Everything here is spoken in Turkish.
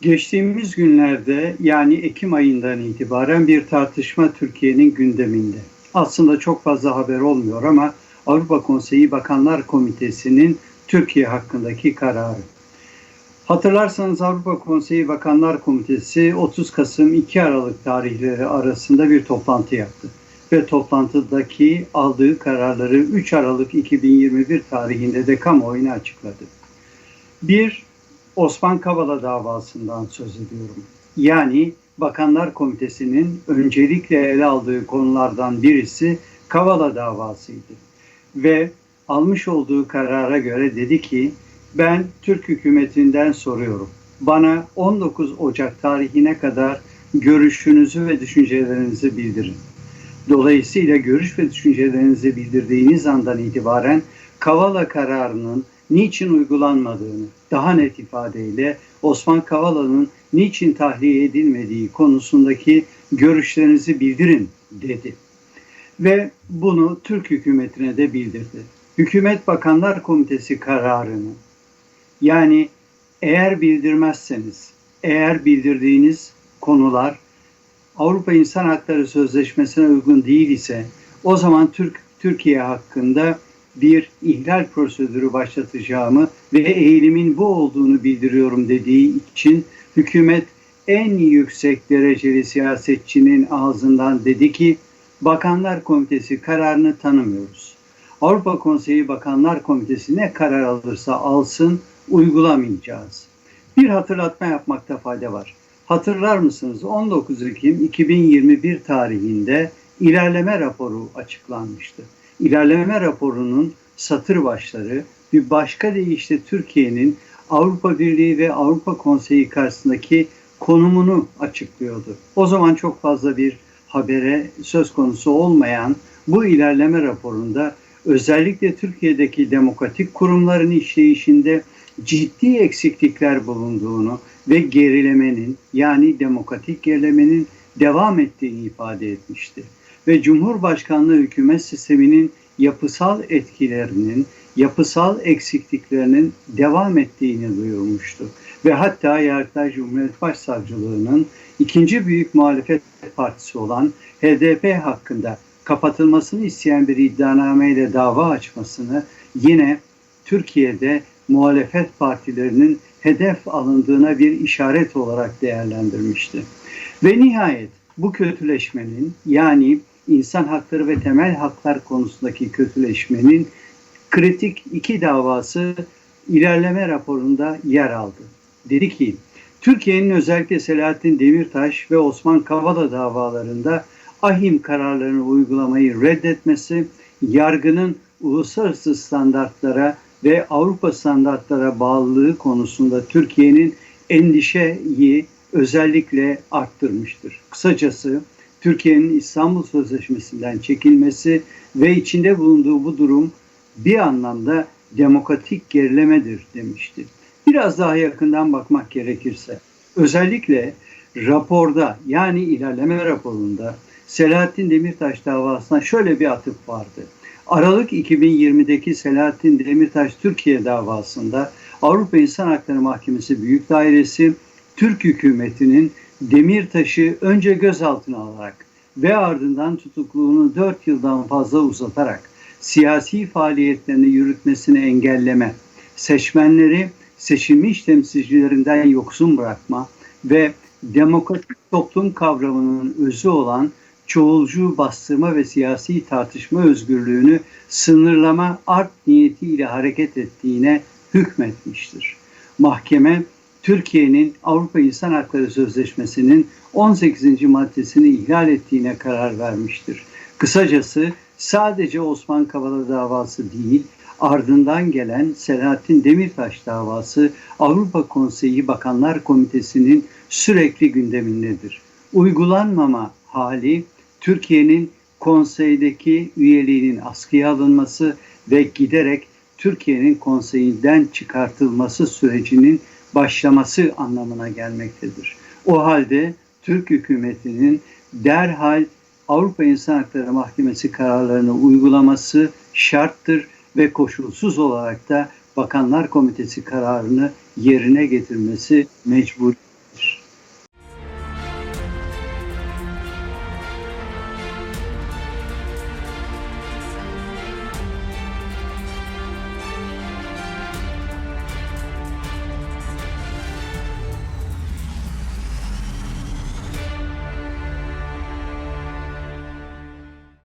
Geçtiğimiz günlerde yani Ekim ayından itibaren bir tartışma Türkiye'nin gündeminde. Aslında çok fazla haber olmuyor ama Avrupa Konseyi Bakanlar Komitesi'nin Türkiye hakkındaki kararı. Hatırlarsanız Avrupa Konseyi Bakanlar Komitesi 30 Kasım 2 Aralık tarihleri arasında bir toplantı yaptı. Ve toplantıdaki aldığı kararları 3 Aralık 2021 tarihinde de kamuoyuna açıkladı. Bir, Osman Kavala davasından söz ediyorum. Yani Bakanlar Komitesi'nin öncelikle ele aldığı konulardan birisi Kavala davasıydı. Ve almış olduğu karara göre dedi ki ben Türk hükümetinden soruyorum. Bana 19 Ocak tarihine kadar görüşünüzü ve düşüncelerinizi bildirin. Dolayısıyla görüş ve düşüncelerinizi bildirdiğiniz andan itibaren Kavala kararının niçin uygulanmadığını daha net ifadeyle Osman Kavala'nın niçin tahliye edilmediği konusundaki görüşlerinizi bildirin dedi. Ve bunu Türk hükümetine de bildirdi. Hükümet Bakanlar Komitesi kararını yani eğer bildirmezseniz, eğer bildirdiğiniz konular Avrupa İnsan Hakları Sözleşmesi'ne uygun değil ise o zaman Türk Türkiye hakkında bir ihlal prosedürü başlatacağımı ve eğilimin bu olduğunu bildiriyorum dediği için hükümet en yüksek dereceli siyasetçinin ağzından dedi ki Bakanlar Komitesi kararını tanımıyoruz. Avrupa Konseyi Bakanlar Komitesi ne karar alırsa alsın uygulamayacağız. Bir hatırlatma yapmakta fayda var. Hatırlar mısınız 19 Ekim 2021 tarihinde ilerleme raporu açıklanmıştı. İlerleme raporunun satır başları bir başka deyişle Türkiye'nin Avrupa Birliği ve Avrupa Konseyi karşısındaki konumunu açıklıyordu. O zaman çok fazla bir habere söz konusu olmayan bu ilerleme raporunda özellikle Türkiye'deki demokratik kurumların işleyişinde ciddi eksiklikler bulunduğunu ve gerilemenin yani demokratik gerilemenin devam ettiğini ifade etmişti. Ve Cumhurbaşkanlığı hükümet sisteminin yapısal etkilerinin, yapısal eksikliklerinin devam ettiğini duyurmuştu. Ve hatta Yargıtay Cumhuriyet Başsavcılığı'nın ikinci büyük muhalefet partisi olan HDP hakkında kapatılmasını isteyen bir iddianameyle dava açmasını yine Türkiye'de muhalefet partilerinin hedef alındığına bir işaret olarak değerlendirmişti. Ve nihayet bu kötüleşmenin yani insan hakları ve temel haklar konusundaki kötüleşmenin kritik iki davası ilerleme raporunda yer aldı. Dedi ki Türkiye'nin özellikle Selahattin Demirtaş ve Osman Kavala davalarında ahim kararlarını uygulamayı reddetmesi, yargının uluslararası standartlara ve Avrupa standartlara bağlılığı konusunda Türkiye'nin endişeyi özellikle arttırmıştır. Kısacası Türkiye'nin İstanbul Sözleşmesi'nden çekilmesi ve içinde bulunduğu bu durum bir anlamda demokratik gerilemedir demişti. Biraz daha yakından bakmak gerekirse özellikle raporda yani ilerleme raporunda Selahattin Demirtaş davasına şöyle bir atıf vardı. Aralık 2020'deki Selahattin Demirtaş Türkiye davasında Avrupa İnsan Hakları Mahkemesi Büyük Dairesi Türk hükümetinin Demirtaş'ı önce gözaltına alarak ve ardından tutukluğunu 4 yıldan fazla uzatarak siyasi faaliyetlerini yürütmesini engelleme, seçmenleri seçilmiş temsilcilerinden yoksun bırakma ve demokratik toplum kavramının özü olan çoğulcu bastırma ve siyasi tartışma özgürlüğünü sınırlama art niyetiyle hareket ettiğine hükmetmiştir. Mahkeme Türkiye'nin Avrupa İnsan Hakları Sözleşmesi'nin 18. maddesini ihlal ettiğine karar vermiştir. Kısacası sadece Osman Kavala davası değil, ardından gelen Selahattin Demirtaş davası Avrupa Konseyi Bakanlar Komitesi'nin sürekli gündemindedir. Uygulanmama hali Türkiye'nin konseydeki üyeliğinin askıya alınması ve giderek Türkiye'nin konseyinden çıkartılması sürecinin başlaması anlamına gelmektedir. O halde Türk hükümetinin derhal Avrupa İnsan Hakları Mahkemesi kararlarını uygulaması şarttır ve koşulsuz olarak da Bakanlar Komitesi kararını yerine getirmesi mecbur.